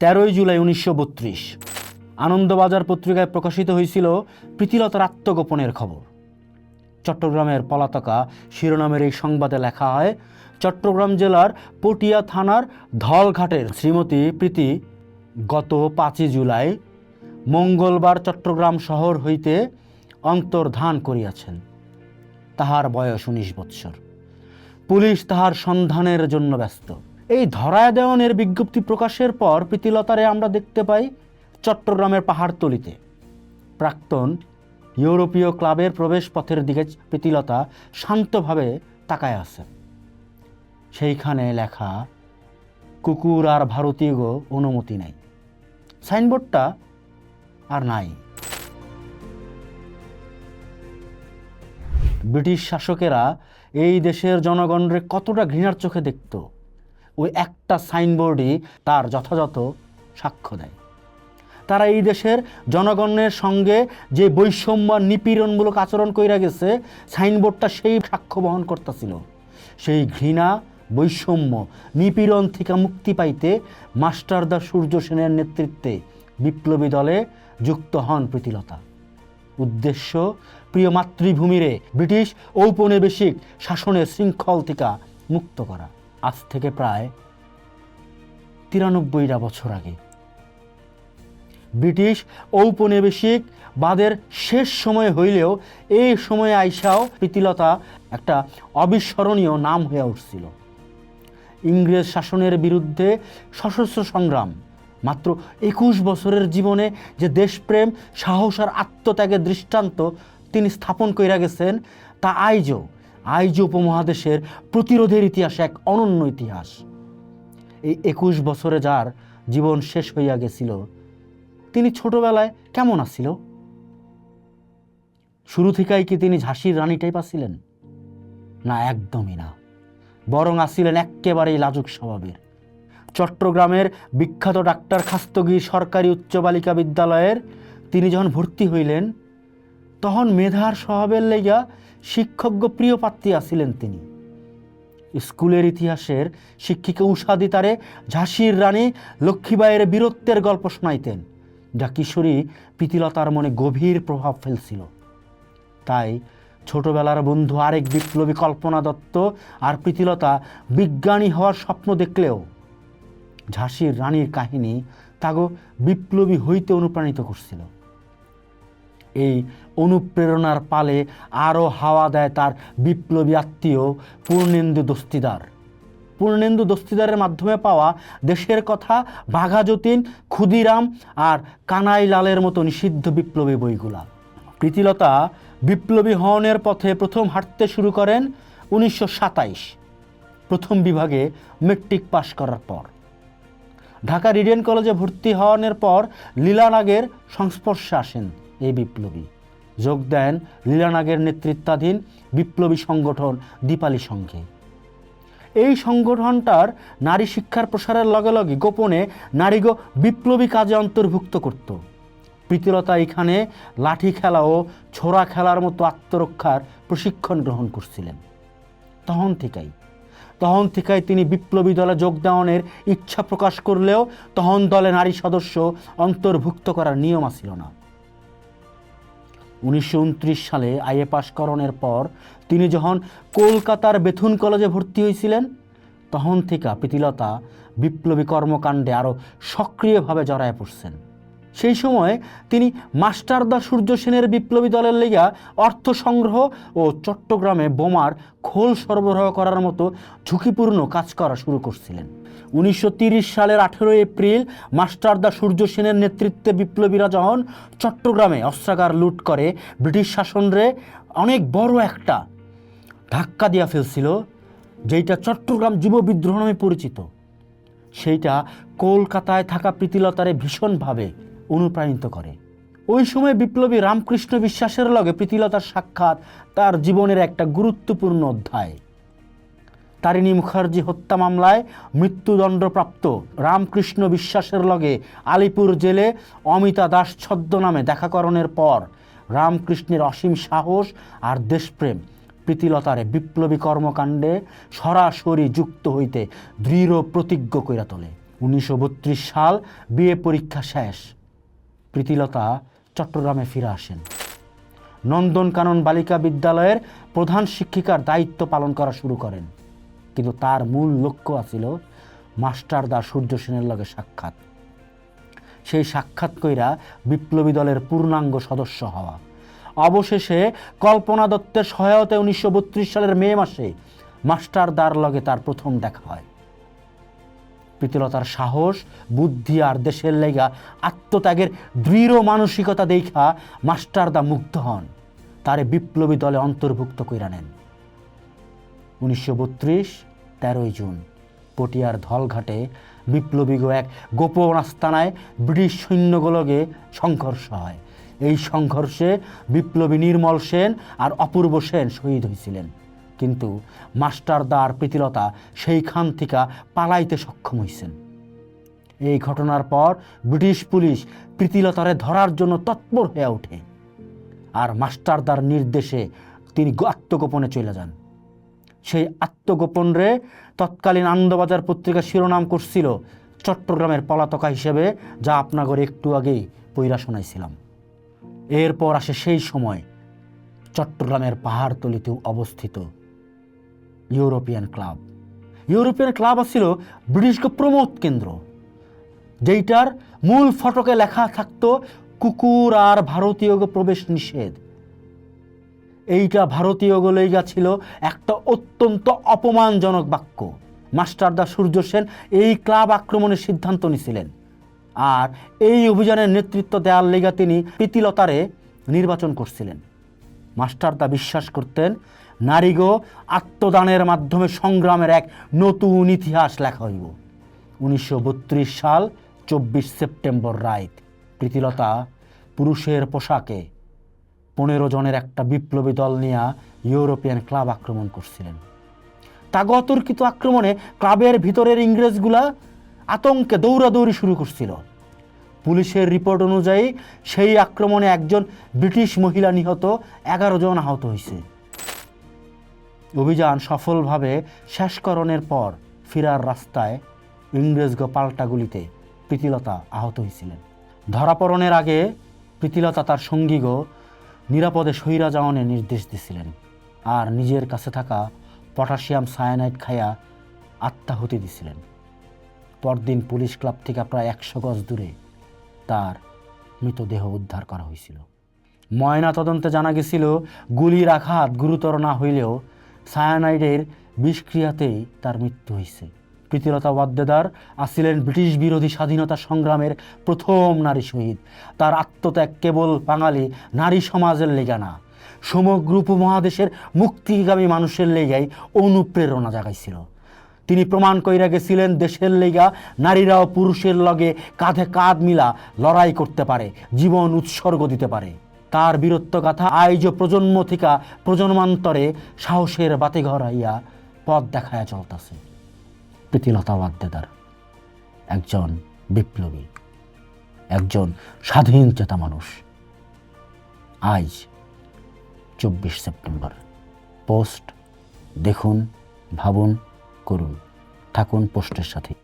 তেরোই জুলাই উনিশশো বত্রিশ। আনন্দবাজার পত্রিকায় প্রকাশিত হয়েছিল প্রীতিলতার আত্মগোপনের খবর। চট্টগ্রামের পলাতকা শিরোনামের এই সংবাদে লেখা হয়, চট্টগ্রাম জেলার পটিয়া থানার ধলঘাটের শ্রীমতী প্রীতি গত পাঁচই জুলাই মঙ্গলবার চট্টগ্রাম শহর হইতে অন্তর্ধান করিয়াছেন। তাহার বয়স উনিশ বৎসর। পুলিশ তাহার সন্ধানের জন্য ব্যস্ত। এই ধরায় দেওয়ানের বিজ্ঞপ্তি প্রকাশের পর প্রীতিলতারে আমরা দেখতে পাই চট্টগ্রামের পাহাড়তলিতে প্রাক্তন ইউরোপীয় ক্লাবের প্রবেশপথের দিকে প্রীতিলতা শান্তভাবে তাকায় আছে সেইখানে লেখা, কুকুর আর ভারতীয় অনুমতি নাই। সাইনবোর্ডটা আর নাই। ব্রিটিশ শাসকেরা এই দেশের জনগণরে কতটা ঘৃণার চোখে দেখত? ওই একটা সাইনবোর্ডই তার যথাযথ সাক্ষ্য দেয়। তারা এই দেশের জনগণের সঙ্গে যে বৈষম্য নিপীড়নমূলক আচরণ কইরা গেছে, সাইনবোর্ডটা সেই সাক্ষ্য বহন করতেছিল। সেই ঘৃণা, বৈষম্য, নিপীড়ন থেকে মুক্তি পাইতে মাস্টারদা সূর্য সেনের নেতৃত্বে বিপ্লবী দলে যুক্ত হন প্রীতিলতা। উদ্দেশ্য, প্রিয় মাতৃভূমিরে ব্রিটিশ ঔপনিবেশিক শাসনের শৃঙ্খল থেকে মুক্ত করা। আজ থেকে প্রায় তিরানব্বইটা বছর আগে। ব্রিটিশ ঔপনিবেশিক বাদের শেষ সময় হইলেও এই সময়ে আইসাও প্রীতিলতা একটা অবিস্মরণীয় নাম হয়ে উঠছিল। ইংরেজ শাসনের বিরুদ্ধে সশস্ত্র সংগ্রাম, মাত্র একুশ বছরের জীবনে যে দেশপ্রেম, সাহস আর আত্মত্যাগের দৃষ্টান্ত তিনি স্থাপন কইরা গেছেন, তা আইজও আইজও উপমহাদেশের প্রতিরোধের ইতিহাসে এক অনন্য ইতিহাস। এই একুশ বছরে যার জীবন শেষ হইয়া গেছিল, তিনি ছোটবেলায় কেমন আছিল? শুরু থেকেই কি তিনি ঝাঁসির রানী টাইপ আছিলেন না, একদমই না। বরং আসিলেন একেবারেই লাজুক স্বভাবের। চট্টগ্রামের বিখ্যাত ডাক্তার খাস্তগীর সরকারি উচ্চ বালিকা বিদ্যালয়ের তিনি যখন ভর্তি হইলেন তখন মেধার স্বভাবের লেগা শিক্ষজ্ঞ প্রিয় পাত্রী আসিলেন তিনি। স্কুলের ইতিহাসের শিক্ষিকা উষাদি তারে ঝাঁসির রানী লক্ষ্মীবাইয়ের বীরত্বের গল্প শোনাইতেন, যা কিশোরী প্রীতিলতার মনে গভীর প্রভাব ফেলছিল। তাই ছোটবেলার বন্ধু আরেক বিপ্লবী কল্পনা দত্ত আর প্রীতিলতা বিজ্ঞানী হওয়ার স্বপ্ন দেখলেও ঝাঁসির রানীর কাহিনী তাগো বিপ্লবী হইতে অনুপ্রাণিত করছিল। এই অনুপ্রেরণার পালে আরও হাওয়া দেয় তার বিপ্লবী আত্মীয় পূর্ণেন্দু দস্তিদার। পূর্ণেন্দু দস্তিদারের মাধ্যমে পাওয়া দেশের কথা বাঘা যতীন, ক্ষুদিরাম আর কানাই লালের মতো নিষিদ্ধ বিপ্লবী বইগুলা। প্রীতিলতা বিপ্লবী হওয়ানের পথে প্রথম হাঁটতে শুরু করেন উনিশশো প্রথম বিভাগে মেট্রিক পাশ করার পর। ঢাকা রিডিয়ান কলেজে ভর্তি হওয়ানোর পর লীলানাগের সংস্পর্শে আসেন। এই বিপ্লবী। যোগ দেন লীলানাগের নেতৃত্বাধীন বিপ্লবী সংগঠন দীপালি সংঘে। এই সংগঠনটার নারী শিক্ষার প্রসারের লগে লগে গোপনে নারীগো বিপ্লবী কাজে অন্তর্ভুক্ত করত। প্রীতিলতা এখানে লাঠি খেলা ও ছোড়া খেলার মতো আত্মরক্ষার প্রশিক্ষণ গ্রহণ করছিলেন। তখন থেকেই তখন থেকেই তিনি বিপ্লবী দলে যোগদানের ইচ্ছা প্রকাশ করলেও তখন দলে নারী সদস্য অন্তর্ভুক্ত করার নিয়ম ছিল না। উনিশশো উনত্রিশ সালে আইএ পাশকরণের পর তিনি যখন কলকাতার বেথুন কলেজে ভর্তি হয়েছিলেন, তখন থেকে প্রীতিলতা বিপ্লবী কর্মকাণ্ডে আরও সক্রিয়ভাবে জড়ায় পড়ছেন। সেই সময় তিনি মাস্টারদা সূর্য সেনের বিপ্লবী দলের লেগা অর্থ সংগ্রহ ও চট্টগ্রামে বোমার খোল সরবরাহ করার মতো ঝুঁকিপূর্ণ কাজ করা শুরু করছিলেন। উনিশশো সালের আঠেরোই এপ্রিল মাস্টারদা সূর্য সেনের নেতৃত্বে বিপ্লবীরা যখন চট্টগ্রামে অস্ত্রাগার লুট করে ব্রিটিশ শাসনরে অনেক বড় একটা ধাক্কা দিয়া ফেলছিল যেটা চট্টগ্রাম যুব বিদ্রোহ নামে পরিচিত। সেইটা কলকাতায় থাকা প্রীতিলতারে ভীষণভাবে অনুপ্রাণিত করে। ওই সময় বিপ্লবী রামকৃষ্ণ বিশ্বাসের লগে প্রীতিলতার সাক্ষাৎ তার জীবনের একটা গুরুত্বপূর্ণ অধ্যায়। তারিণী মুখার্জি হত্যা মামলায় মৃত্যুদণ্ডপ্রাপ্ত রামকৃষ্ণ বিশ্বাসের লগে আলিপুর জেলে অমিতা দাস ছদ্মনামে দেখাকরণের পর রামকৃষ্ণের অসীম সাহস আর দেশপ্রেম প্রীতিলতারে বিপ্লবী কর্মকাণ্ডে সরাসরি যুক্ত হইতে দৃঢ় প্রতিজ্ঞ কইরা তোলে। উনিশশো বত্রিশ সাল বিএ পরীক্ষা শেষ। প্রীতিলতা চট্টগ্রামে ফিরে আসেন। নন্দনকানন বালিকা বিদ্যালয়ের প্রধান শিক্ষিকার দায়িত্ব পালন করা শুরু করেন। কিন্তু তার মূল লক্ষ্য আছিল মাস্টারদা সূর্য সেনের লগে সাক্ষাৎ। সেই সাক্ষাৎ কইরা বিপ্লবী দলের পূর্ণাঙ্গ সদস্য হওয়া। অবশেষে কল্পনা দত্তের সহায়তায় উনিশশো বত্রিশ সালের মে মাসে মাস্টারদার লগে তার প্রথম দেখা হয়। প্রীতিলতার সাহস, বুদ্ধি আর দেশের লেগা আত্মত্যাগের দৃঢ় মানসিকতা দেখা মাস্টারদা মুগ্ধ হন। তারে বিপ্লবী দলে অন্তর্ভুক্ত কইরা নেন। উনিশশো বত্রিশ, তেরোই জুন। পটিয়ার ধলঘাটে বিপ্লবীগ এক গোপন আস্তানায় ব্রিটিশ সৈন্যগুলোকে সংঘর্ষ হয়। এই সংঘর্ষে বিপ্লবী নির্মল সেন আর অপূর্ব সেন শহীদ হয়েছিলেন। কিন্তু মাস্টারদা আর প্রীতিলতা সেইখান থেকে পালাইতে সক্ষম হয়েছেন। এই ঘটনার পর ব্রিটিশ পুলিশ প্রীতিলতারে ধরার জন্য তৎপর হয়ে ওঠে। আর মাস্টারদার নির্দেশে তিনি আত্মগোপনে চলে যান। সেই আত্মগোপনরে তৎকালীন আনন্দবাজার পত্রিকা শিরোনাম করছিল চট্টগ্রামের পলাতকা হিসেবে, যা আপনাগর একটু আগেই পৈরা শোনাইছিলাম। এরপর আসে সেই সময়, চট্টগ্রামের পাহাড়তলিতে অবস্থিত ইউরোপিয়ান ক্লাব। ইউরোপিয়ান ক্লাব ছিল ব্রিটিশকে প্রমোদ কেন্দ্র, যেইটার মূল ফটকে লেখা থাকতো, কুকুর আর ভারতীয় প্রবেশ নিষেধ। এইটা ভারতীয় গলেইগা ছিল একটা অত্যন্ত অপমানজনক বাক্য। মাস্টারদা সূর্য সেন এই ক্লাব আক্রমণের সিদ্ধান্ত নিছিলেন। আর এই অভিযানের নেতৃত্ব দেওয়ার লেগা তিনি প্রীতিলতারে নির্বাচন করছিলেন। মাস্টারদা বিশ্বাস করতেন নারীগো আত্মদানের মাধ্যমে সংগ্রামের এক নতুন ইতিহাস লেখা হইব। উনিশশো বত্রিশ সাল, চব্বিশ সেপ্টেম্বর রাইত প্রীতিলতা পুরুষের পোশাকে পনেরো জনের একটা বিপ্লবী দল নিয়ে ইউরোপিয়ান ক্লাব আক্রমণ করছিলেন। তাগো অতর্কিত আক্রমণে ক্লাবের ভিতরের ইংরেজগুলা আতঙ্কে দৌড়াদৌড়ি শুরু করছিল। পুলিশের রিপোর্ট অনুযায়ী সেই আক্রমণে একজন ব্রিটিশ মহিলা নিহত, এগারো জন আহত হয়েছে। অভিযান সফলভাবে শেষকরণের পর ফিরার রাস্তায় ইংরেজগ পাল্টা গুলিতে প্রীতিলতা আহত হয়েছিলেন। ধরাপড়নের আগে প্রীতিলতা তার সঙ্গীগো নিরাপদে সৈরা যাওয়ানের নির্দেশ দিছিলেন আর নিজের কাছে থাকা পটাশিয়াম সায়ানাইড খাইয়া আত্মাহুতি দিছিলেন পরদিন পুলিশ ক্লাব থেকে প্রায় একশো গজ দূরে তার মৃতদেহ উদ্ধার করা হয়েছিল। ময়না তদন্তে জানা গেছিল, গুলির আঘাত গুরুতর না হইলেও সায়ানাইডের বিষক্রিয়াতেই তার মৃত্যু হয়েছে। প্রীতিলতা ওয়াদ্দেদার আসিলেন ব্রিটিশ বিরোধী স্বাধীনতা সংগ্রামের প্রথম নারী শহীদ। তার আত্মত্যাগ কেবল বাঙালি নারী সমাজের লেগা না, সমগ্র উপমহাদেশের মুক্তিগামী মানুষের লেগাই অনুপ্রেরণা জাগাইছিল। তিনি প্রমাণ কইরা গেছিলেন, দেশের লেগা নারীরাও পুরুষের লগে কাঁধে কাঁধ মিলা লড়াই করতে পারে, জীবন উৎসর্গ দিতে পারে। তার বীরত্ব গাথা আইজ প্রজন্ম থেকে প্রজন্মান্তরে সাহসের বাতিঘর হইয়া পথ দেখায়া চলতেছে। প্রীতিলতা ওয়াদ্দেদার একজন বিপ্লবী, একজন স্বাধীন চেতা মানুষ আজ চব্বিশ সেপ্টেম্বর। পোস্ট দেখুন, ভাবুন, করুন। থাকুন পোস্টের সাথে।